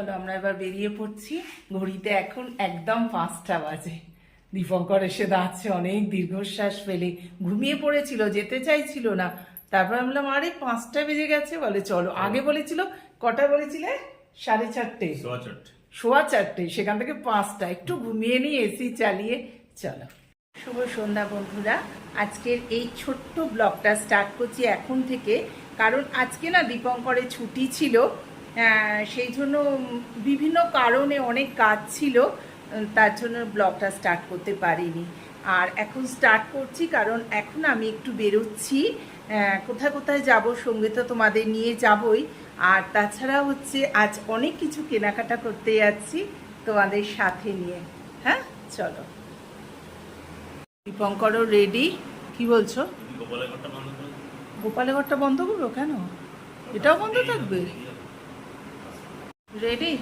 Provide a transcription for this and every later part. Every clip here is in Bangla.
চলো আমরা এবার বেরিয়ে পড়ছি। ঘড়িতে এখন একদম পাঁচটা বাজে। দীপঙ্কর এসে দাঁড়াচ্ছে অনেক দীর্ঘশ্বাস ফেলে। ঘুমিয়ে পড়েছিল যেতে চাইছিল না। তারপর আমি বললাম আরে পাঁচটা বেজে গেছে। বলে চলো। আগে বলেছিল কটা বলেছিলে? সাড়ে চারটে। সোয়া চারটে সেখান থেকে পাঁচটা। একটু ঘুমিয়ে নিয়ে এসি চালিয়ে চলো। শুভ সন্ধ্যা বন্ধুরা। আজকের এই ছোট্ট ব্লগটা স্টার্ট করছি এখন থেকে। কারণ আজকে না দীপঙ্করের ছুটি ছিল। সেই জন্য বিভিন্ন কারণে অনেক কাজ ছিল তার জন্য ব্লগটা স্টার্ট করতে পারিনি। আর এখন স্টার্ট করছি কারণ এখন আমি একটু বেরোচ্ছি। কোথায় কোথায় যাব সঙ্গে তো তোমাদের নিয়ে যাবই। আর তাছাড়া হচ্ছে আজ অনেক কিছু কেনাকাটা করতে যাচ্ছি তোমাদের সাথে নিয়ে। হ্যাঁ? চলো। দীপঙ্করও রেডি কি বলছো? গোপালের ঘরটা বন্ধ করব কেন? এটাও বন্ধ থাকবে? রেডি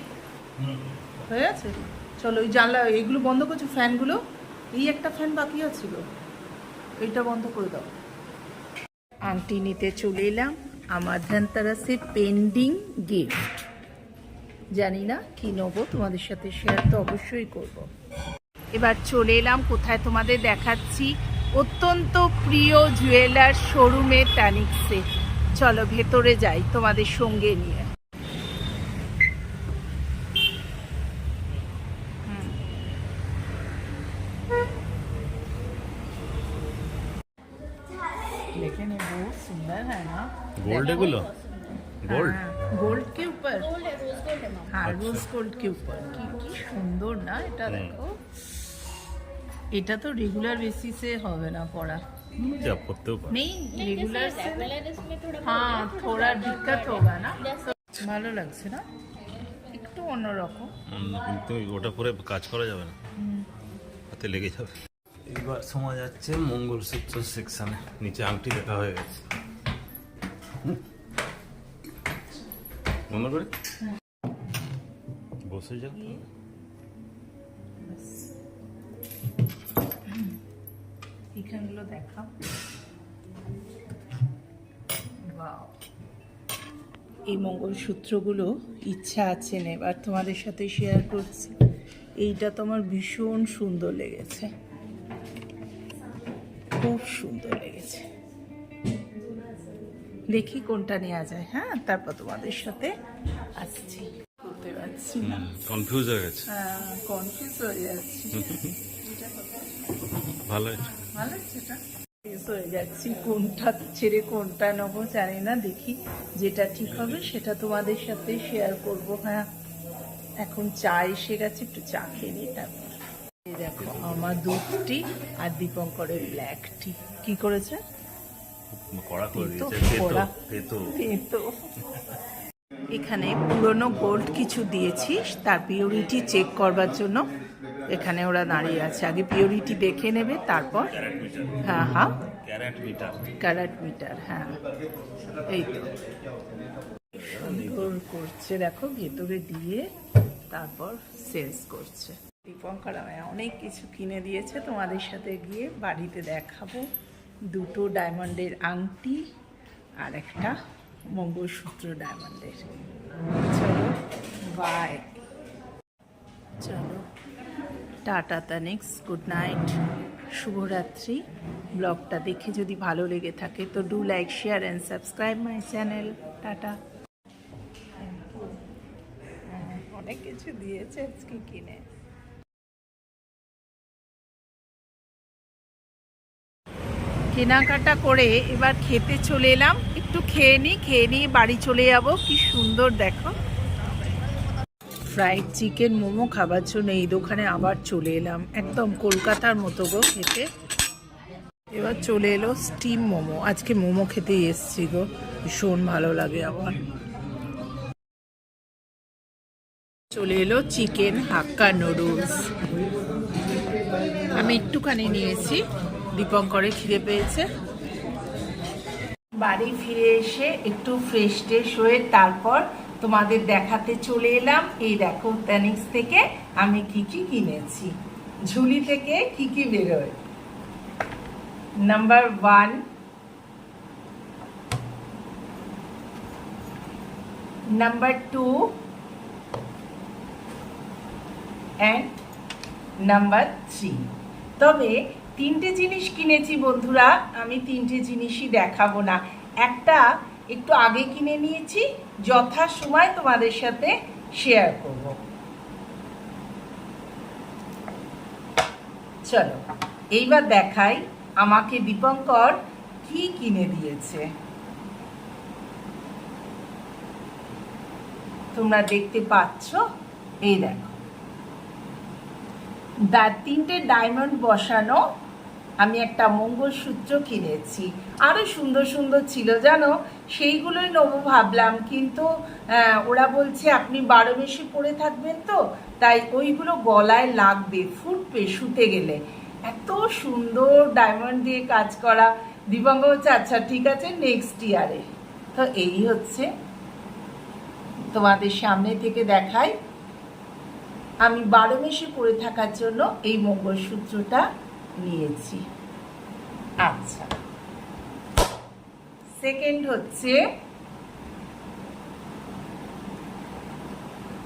হয়ে আছে চলো ওই জানলা এগুলো বন্ধ করছ ফ্যানগুলো? এই একটা ফ্যান বাকি আছিল। এইটা বন্ধ করে দাও। আংটি নিতে চলে এলাম আমার ধানতারাসে পেন্ডিং গিফট জানি না কি নেব তোমাদের সাথে শেয়ার তো অবশ্যই করব। এবার চলে এলাম কোথায় তোমাদের দেখাচ্ছি অত্যন্ত প্রিয় জুয়েলার শোরুমে ট্যানিক্সে চলো ভেতরে যাই তোমাদের সঙ্গে নিয়ে। लेकिन ये बहुत सुंदर है ना गोल्ड है गुलो गोल्ड गोल्ड के ऊपर गोल्ड है रोज गोल्ड है मैम হ্যাঁ আচ্ছা। রোজ গোল্ড के ऊपर কি কি সুন্দর না এটা দেখো এটা তো রেগুলার বেসিসে হবে না পড়া जब করতেও পারে नहीं रेगुलर से रेगुलर इसमें थोड़ा हाँ थोड़ा दिक्कत होगा ना जैसे ভালো লাগছে না একটু অন্যরকম অন্য কিন্তু ওটা পরে কাজ করা যাবে না হাতে লেগে যাবে এবার সময় যাচ্ছে মঙ্গলসূত্র সেকশনে নিচে আংটি দেখা হয়ে গেছে। বন্ধ করে? বসে এখানগুলো এই মঙ্গলসূত্রগুলো ইচ্ছা আছে নেবার। তোমাদের সাথে শেয়ার করছি। এইটা তো আমার ভীষণ সুন্দর লেগেছে। খুব সুন্দর লেগেছে। দেখি কোনটা নেওয়া যায় হ্যাঁ? তারপর তোমাদের সাথে আসছি। করতে পারছি না। কনফিউজ হয়ে গেছে। কনফিউজ হয়ে যাচ্ছি। ভালো ভালো লাগছে হয়ে যাচ্ছি কোনটা ছেড়ে কোনটা নেব জানি না। দেখি যেটা ঠিক হবে সেটা তোমাদের সাথে শেয়ার করব। হ্যাঁ এখন চা এসে গেছে একটু চা খেয়ে নিই তারপর। দেখো আমার দুধ টি আর দীপঙ্করের ব্ল্যাক টি কি করেছে? এখানে পুরনো গোল্ড কিছু দিয়েছিস তার পিওরিটি চেক করবার জন্য। এখানে ওরা দাঁড়িয়ে আছে। আগে পিওরিটি দেখে নেবে তারপর হ্যাঁ হ্যাঁ। ক্যারেট মিটার হ্যাঁ। এই তো। সুন্দর করছে দেখো ভেতরে দিয়ে তারপর সেলস করছে। দীপঙ্কর আমায় অনেক কিছু কিনে দিয়েছে, তোমাদের সাথে গিয়ে বাড়িতে দেখাবো। দুটো ডায়মন্ডের আংটি আর একটা মঙ্গলসূত্র ডায়মন্ডের। চলো বাই চলো। টাটা, তানিক্স গুড নাইট শুভরাত্রি। ব্লগটা দেখে যদি ভালো লেগে থাকে, তো do like share and subscribe my channel tata. অনেক কিছু দিয়েছে আজকে কিনে। কেনাকাটা করে এবার খেতে চলে এলাম। একটু খেয়ে নিই খেয়ে নিয়ে বাড়ি চলে যাব। কি সুন্দর দেখো। ফ্রাইড চিকেন মোমো খাবার জন্য এই দোকানে আবার চলে এলাম। একদম কলকাতার মতো গো খেতে। এবার চলে এলো স্টিম মোমো। আজকে মোমো খেতেই এসছি গো। ভীষণ ভালো লাগে আমার। চলে এলো চিকেন হাক্কা নুডলস আমি একটুখানি নিয়েছি। দীপঙ্করে খিদে পেয়েছে। বাড়ি ফিরে এসে একটু ফ্রেশ ট্রেশ হয়ে তারপর তোমাদের দেখাতে চলে এলাম। এই দেখো ট্যানিক্স থেকে আমি কি কি কিনেছি। ঝুলি থেকে কি কি বেরোয়। Number one number two and number three তবে তিনটে জিনিস কিনেছি বন্ধুরা, আমি তিনটে জিনিসই দেখাবো না। একটা একটু আগে কিনে নিয়েছি, যথা সময় তোমাদের সাথে শেয়ার করব। চলো, এইবার দেখাই আমাকে দীপঙ্কর কি কিনে দিয়েছে। তোমরা দেখতে পাচ্ছ, এই দেখো। তিনটে ডায়মন্ড বসানো আমি একটা মঙ্গলসূত্র কিনেছি। আরও সুন্দর সুন্দর ছিল, জানো? সেইগুলোই নেব ভাবলাম, কিন্তু ওরা বলছে আপনি বারো বেশি পরে থাকবেন তো, তাই ওইগুলো গলায় লাগবে, ফুটবে শুতে গেলে। এত সুন্দর ডায়মন্ড দিয়ে কাজ করা। দিবঙ্গ হচ্ছে আচ্ছা ঠিক আছে নেক্সট ইয়ারে তো এই হচ্ছে। তোমাদের সামনে থেকে দেখাই। আমি বারো মেশে পরে থাকার জন্য এই মঙ্গলসূত্রটা নিয়েছি। আচ্ছা। সেকেন্ড হচ্ছে,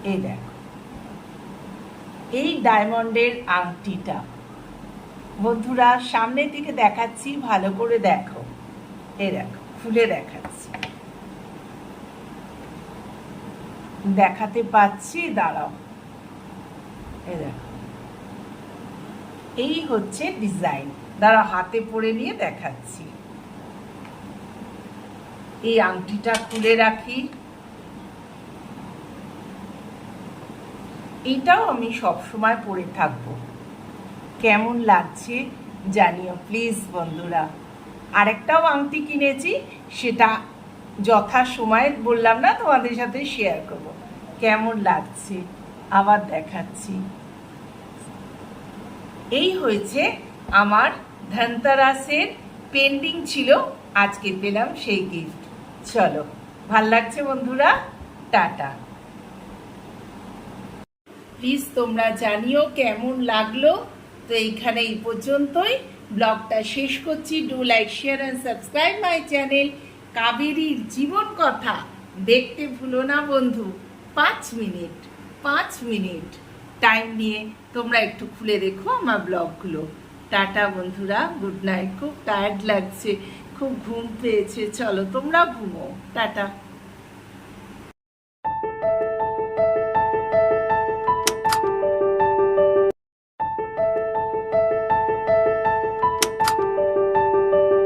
এই দেখো। এই ডায়মন্ডের আংটিটা। বন্ধুরা, সামনের দিকে দেখাচ্ছি, ভালো করে দেখো। এই দেখো, খুলে দেখাচ্ছি। দেখাতে পাচ্ছি, দাঁড়াও। এই দেখো। এই হচ্ছে ডিজাইন। দাঁড়া, হাতে পরে নিয়ে দেখাচ্ছি। এই আংটিটা খুলে রাখি। এটাও আমি সব সময় পরে থাকব। কেমন লাগছে জানিও প্লিজ বন্ধুরা। আরেকটাও আংটি কিনেছি, সেটা যথা সময়ে বললাম না, তোমাদের সাথে শেয়ার করব। কেমন লাগছে? আবার দেখাচ্ছি। এই হয়েছে আমার ধনতেরাসের পেন্ডিং ছিল, আজকে পেলাম সেই গিফট চলো, ভালো লাগছে বন্ধুরা? টাটা। প্লিজ তোমরা জানিও কেমন লাগল? তো এইখানে এই পর্যন্তই। ব্লগটা শেষ করছি। Do like share and subscribe my channel কাবেরীর জীবন কথা দেখতে ভুলো না বন্ধু। পাঁচ মিনিট পাঁচ মিনিট। টাইম নিয়ে তোমরা একটু খুলে দেখো আমার ব্লগগুলো। টাটা বন্ধুরা, গুড নাইট। খুব টায়ার্ড লাগছে, খুব ঘুম পেয়েছে। চলো তোমরা ঘুমো। টাটা।